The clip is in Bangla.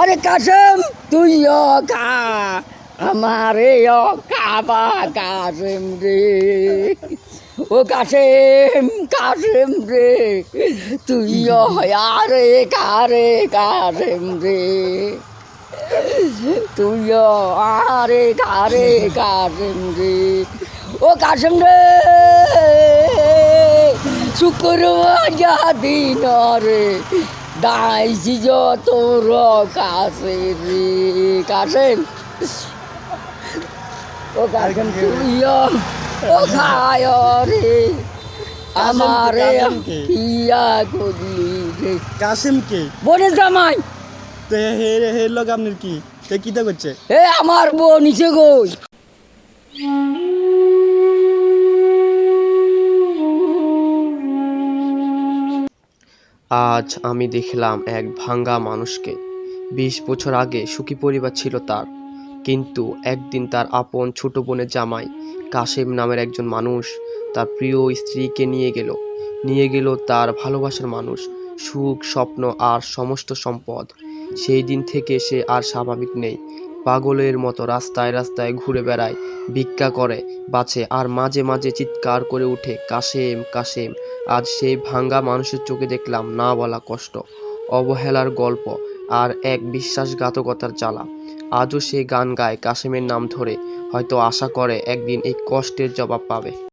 আরে কাসেম তুইও খা আমারে খাবা কাসেম রে। ও কাসেম কাসেম রে তুইও আরে কারে কাসেম রে। তুইও আরে কারে কাসেম রে। ও কাসেম রে শুক্রবার যা দিন রে। দাইছি যত কাছে রে কাসেম ও তুইও ও খায় রে আমারে ইয়া করলি রে কাসিম কে বনে জামাই তো হে হে হে লোক আপনার কি তে কিতা করছে? এ আমার বউ নিচে গই। আজ আমি দেখলাম এক ভাঙ্গা মানুষকে। বিশ বছর আগে সুখী পরিবার ছিল তার। কিন্তু একদিন তার আপন ছোট বোনের জামাই কাশেম নামের একজন মানুষ তার প্রিয় স্ত্রীকে নিয়ে গেল। নিয়ে গেল তার ভালোবাসার মানুষ, সুখ, স্বপ্ন আর সমস্ত সম্পদ। সেই দিন থেকে সে আর স্বাভাবিক নেই। পাগলের মতো রাস্তায় রাস্তায় ঘুরে বেড়ায়, ভিক্ষা করে, বাঁচে আর মাঝে মাঝে চিৎকার করে উঠে, কাশেম কাশেম। আজ সেই ভাঙ্গা মানুষের চোখে দেখলাম না বলা কষ্ট, অবহেলার গল্প আর এক বিশ্বাসঘাতকতার জ্বালা। আজও সে গান গায় কাশেমের নাম ধরে, হয়তো আশা করে একদিন এই কষ্টের জবাব পাবে।